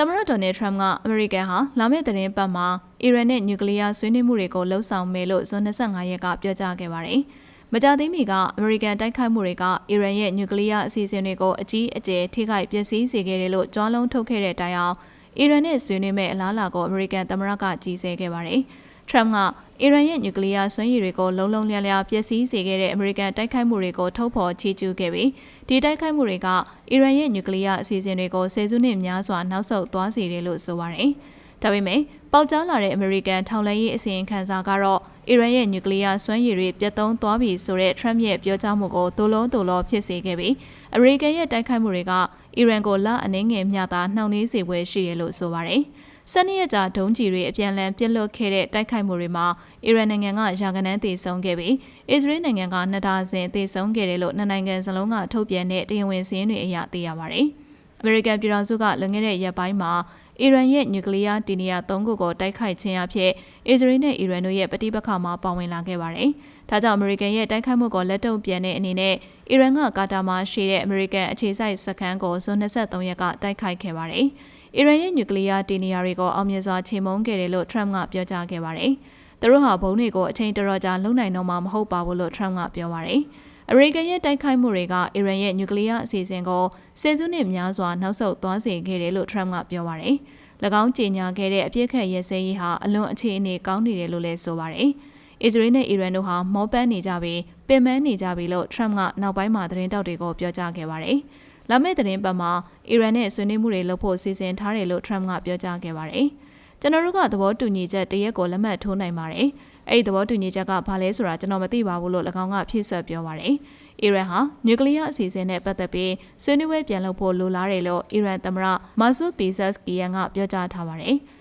သမ္မတဒေါ်နယ်ထရမ့်ကအမေရိကန်ဟာလာမယ့်သတင်းပတ်မှာအီရန်နဲ့နျူကလ িয়ার ဆွေးနွေးမှုတွေကိုလှုံ့ဆော်မယ်လို့ဇွန်25ရက်ကပြောကြားခဲ့ပါတယ်။မကြသေးမီကအမေရိကန်တိုက်ခိုက်မှုတွေကအီရန်ရဲ့နျူကလ িয়ার အစီအစဉ်တွေကိုအကြီးအကျယ်ထိခိုက်ပျက်စီးစေခဲ့တယ်လို့ကြွားလုံးထုတ်ခဲ့တဲ့အတိုင်းအောင်အီရန်နဲ့ဆွေးနွေးမဲ့အလားအလာကိုအမေရိကန်သမ္မတကကြီးစဲခဲ့ပါတယ်။ ထရမ့်ကအီရန်ရဲ့နျူကလ িয়ার စွမ်းရည်တွေကိုလုံးလုံးလျားလျားပျက်စီးစေခဲ့တဲ့အမေရိကန်တိုက်ခိုက်မှုတွေကိုထုတ်ဖော်ချီးကျူးခဲ့ပြီးဒီတိုက်ခိုက်မှုတွေကအီရန်ရဲ့နျူကလ িয়ার အစီအစဉ်တွေကိုဆယ်စုနှစ်များစွာနောက်ဆုတ်သွားစေတယ်လို့ဆိုပါတယ်။ဒါပေမဲ့ပေါက်ကြားလာတဲ့အမေရိကန်ထောက်လှမ်းရေးအစီရင်ခံစာကတော့အီရန်ရဲ့နျူကလ িয়ার စွမ်းရည်တွေပြတ်သုံးသွားပြီဆိုတဲ့ Trump ရဲ့ပြောကြားမှုကိုတိုးလုံးတိုးလုံးဖြစ်စေခဲ့ပြီးအမေရိကန်ရဲ့တိုက်ခိုက်မှုတွေကအီရန်ကိုလအနှင်းငယ်မျှတာနှောင့်နှေးစေပွဲရှိရလို့ဆိုပါတယ်။ ဆယ်နှစ်ရက်ကြာဒုံးကျည်တွေအပြန်အလှန်ပြစ်လွတ်ခဲ့တဲ့တိုက်ခိုက်မှုတွေမှာအီရန်နိုင်ငံကရာဂဏန်းသေဆုံးခဲ့ပြီးအစ္စရေးနိုင်ငံကနှစ်ဒါဇင်သေဆုံးခဲ့တယ်လို့နှစ်နိုင်ငံစလုံးကထုတ်ပြန်တဲ့တရားဝင်စာရင်းတွေအရသိရပါတယ်။အမေရိကန်ပြည်ထောင်စုကလွန်ခဲ့တဲ့ရက်ပိုင်းမှာ အီရန်ရဲ့နျူကလ িয়ার တီနီယာ၃ခုကိုတိုက်ခိုက်ခြင်းအဖြစ်အစ္စရေးနဲ့အီရန်တို့ရဲ့ပဋိပက္ခမှာပါဝင်လာခဲ့ပါတယ်။ဒါကြောင့်အမေရိကန်ရဲ့တိုက်ခိုက်မှုကိုလက်တုံ့ပြန်တဲ့အနေနဲ့အီရန်ကကာတာမှာရှိတဲ့အမေရိကန်အခြေစိုက်စခန်းကိုဇွန်23ရက်ကတိုက်ခိုက်ခဲ့ပါတယ်။အီရန်ရဲ့နျူကလ িয়ার တင်နေရာတွေကိုအောင်မြင်စွာချေမှုန်းခဲ့တယ်လို့ Trump ကပြောကြားခဲ့ပါတယ်။သူတို့ဟာဘုံတွေကိုအချိန်တော်တော်ကြာလုံနိုင်တော့မှာမဟုတ်ပါဘူးလို့ Trump ကပြောပါတယ်။ အမေရိကန်ရဲ့တိုက်ခိုက်မှုတွေက အီရန်ရဲ့နျူကလ িয়ার အစီအစဉ်ကိုဆယ်စုနှစ်များစွာနောက်ဆုတ်သွားစေခဲ့တယ်လို့ Trump ကပြောပါတယ်။၎င်းကြေညာခဲ့တဲ့အပြစ်ခတ်ရဲစဲရေးဟာအလွန်အခြေအနေကောင်းနေတယ်လို့လည်းဆိုပါတယ်။အစ္စရေးနဲ့အီရန်တို့ဟာမောပန်းနေကြပြီးပင်ပန်းနေကြပြီလို့ Trump ကနောက်ပိုင်းမှာသတင်းတောက်တွေကိုပြောကြားခဲ့ပါတယ်။လာမယ့်သတင်းပတ်မှာအီရန်နဲ့ဆွေးနွေးမှုတွေလုပ်ဖို့စီစဉ်ထားတယ်လို့ Trump ကပြောကြားခဲ့ပါတယ်။ ကျွန်တော်တို့ကသဘောတူညီချက်တရက်ကိုလက်မှတ်ထိုးနိုင်ပါတယ်။အဲ့ဒီသဘောတူညီချက်ကဘာလဲဆိုတာကျွန်တော်မသိပါဘူးလို့၎င်းကဖြည့်ဆွတ်ပြောပါတယ်။အီရန်ဟာနျူကလ িয়ার အစီအစဉ်နဲ့ပတ်သက်ပြီးဆွေးနွေးပွဲပြန်လုပ်ဖို့လိုလားတယ်လို့အီရန်သမ္မတမာဆူပီဇက်စကီယန်ကပြောကြားထားပါတယ်။